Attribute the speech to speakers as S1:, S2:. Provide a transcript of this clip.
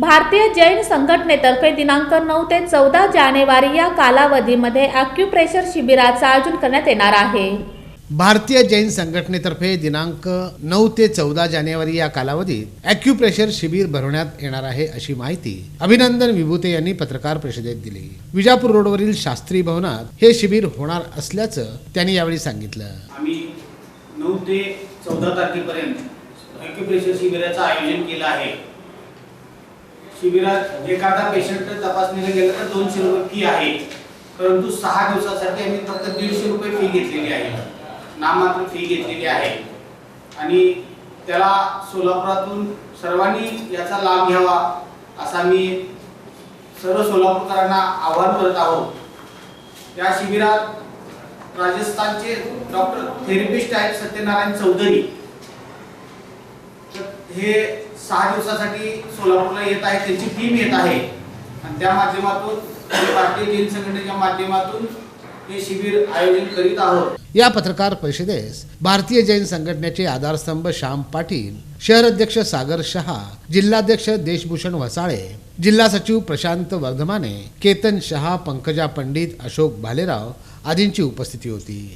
S1: भारतीय जैन संघटनेतर्फे दिनांक नऊ ते चौदा जानेवारी या कालावधीमध्ये अॅक्युप्रेशर शिबिराचं आयोजन करण्यात येणार आहे.
S2: भारतीय जैन संघटनेतर्फे दिनांक नऊ ते चौदा जानेवारी या कालावधीत अॅक्युप्रेशर शिबिर भरवण्यात येणार आहे अशी माहिती अभिनंदन विभूते यांनी पत्रकार परिषदेत दिली. विजापूर रोडवरील शास्त्री भवनात हे शिबिर होणार असल्याचं त्यांनी यावेळी सांगितलं.
S3: आम्ही नऊ ते चौदा तारखेपर्यंत ॲक्युप्रेशर शिबिराचं आयोजन केलं आहे. शिबिरात एखादा पेशंट तपासणीला गेला तर दोनशे रुपये फी आहे. परंतु सहा दिवसासाठी आम्ही फक्त दीडशे रुपये फी घेतलेली आहे. नाममात्र फी घेतलेली आहे. आणि त्याला सोलापुरातून सर्वांनी याचा लाभ घ्यावा असा मी सर्व सोलापूरकरांना आवाहन करत आहोत. या शिबिरात राजस्थानचे डॉक्टर थेरपिस्ट आहेत सत्यनारायण चौधरी. हे सहा दिवसासाठी सोलापूरला येत आहे त्यांची टीम येत आहे. आणि त्या माध्यमातून भारतीय जैन संघटनेच्या माध्यमातून हे शिबिर आयोजन करीत आहोत.
S2: या पत्रकार परिषदेस भारतीय जैन संघटनेचे आधारस्तंभ श्याम पाटील शहर अध्यक्ष सागर शहा जिल्हाध्यक्ष देशभूषण वसाळे जिल्हा सचिव प्रशांत वर्धमाने केतन शहा पंकजा पंडित अशोक भालेराव आदींची उपस्थिती होती.